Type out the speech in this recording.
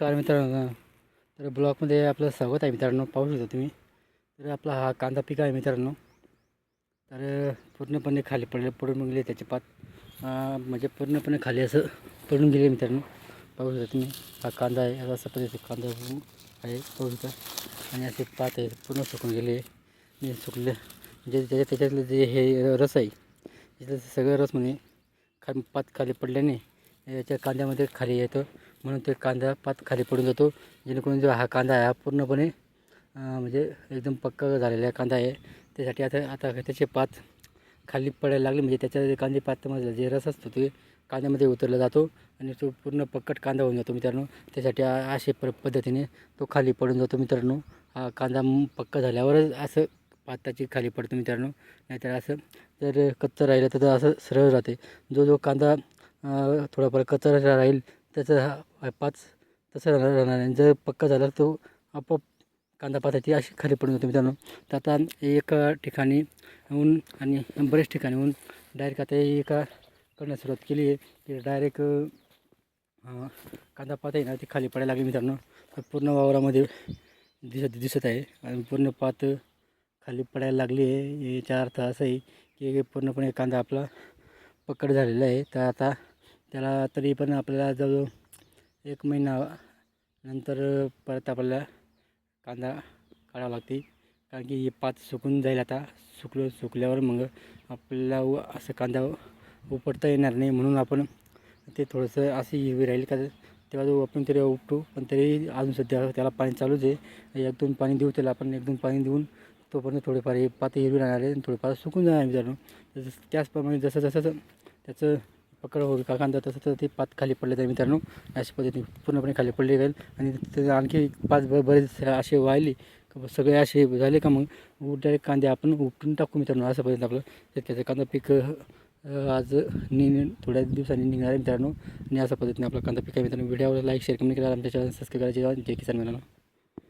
नमस्कार मित्रांनो. तर ब्लॉकमध्ये आपलं स्वागत आहे मित्रांनो. पाहू शकता तुम्ही. तर आपला हा कांदा पीक आहे मित्रांनो. तर पूर्णपणे खाली पडले पडून गेले त्याचे पात. म्हणजे पूर्णपणे खाली असं पडून गेले मित्रांनो. पाहू शकता तुम्ही. हा कांदा आहे. असा पद्धती कांदा आहे. पाहू शकता. आणि असे पात आहे पूर्ण सुकून गेले. सुकले. म्हणजे त्याच्या त्याच्यातलं जे हे रस आहे त्याचं सगळं रस म्हणे खा पात खाली पडल्याने याच्या कांद्यामध्ये खाली येतं. म्हणून ते कांदा पात खाली पडून जातो. जेणेकरून जो हा कांदा आहे हा पूर्णपणे म्हणजे एकदम पक्का झालेला कांदा आहे. त्यासाठी आता आता त्याचे पात खाली पडायला लागले. म्हणजे त्याच्या जे कांदे पातमधला जे रस असतो ते कांद्यामध्ये उतरला जातो आणि तो पूर्ण पक्कट कांदा होऊन जातो मित्रांनो. त्यासाठी असे प पद्धतीने तो खाली पडून जातो मित्रांनो. हा कांदा पक्का झाल्यावरच असं पाताची खाली पडतो मित्रांनो. नाहीतर असं जर कच्चं राहिलं तर असं सरळ राहते. जो जो कांदा थोडाफार कच्चा राहील त्याचा हा पाच तसं राहणार राहणार नाही. जर पक्का झाला तर तो आपोआप कांदा पाताची अशी खाली पडून जातो मित्रांनो. तर आता एका ठिकाणी ऊन आणि बरेच ठिकाणी ऊन डायरेक्ट आता एका करण्यास सुरुवात केली आहे की डायरेक्ट कांदा पात आहे ना ती खाली पडायला लागली मित्रांनो. तर पूर्ण वावरामध्ये दिसत दिसत आहे. आणि पूर्ण पात खाली पडायला लागली आहे. याचा अर्थ असा आहे की पूर्णपणे कांदा आपला पकड झालेला आहे. तर आता त्याला तरी पण आपल्याला जवळ एक महिना नंतर परत आपल्याला कांदा काढावा लागते. कारण की पात सुकून जाईल आता. सुकलं सुकल्यावर मग आपल्याला व असं कांदा उपटता येणार नाही. म्हणून आपण ते थोडंसं अशी हिरवी राहील का तेव्हा जो आपण तरी उपटू. पण तरी अजून सध्या त्याला पाणी चालूच आहे. एक दोन पाणी देऊ त्याला आपण. एक दोन पाणी देऊन तोपर्यंत थोडेफार हे पात हिरवी राहणार आहे आणि थोडेफार सुकून जाणार मित्रांनो. तसं त्याचप्रमाणे जसं जसं त्याचं पकड होईल. का कांदा तसं तर ते पात खाली पडले जाईल मित्रांनो. अशा पद्धतीने पूर्णपणे खाली पडले जाईल. आणि ते आणखी पाच ब बरेच असे वाहिले सगळे असे झाले का मग? डायरेक्ट कांदे आपण उपटून टाकू मित्रांनो. असं पद्धतीने आपलं शेतकऱ्याचं कांदा पीक आज नि थोड्या दिवसांनी निघणार आहे मित्रांनो. आणि अशा पद्धतीने आपला कांदा पीक आहे मित्रांनो. व्हिडिओवर लाईक शेअर कमी करा. आमच्या चॅनल सबस्क्राईब करायचे जय किसान मित्रांनो.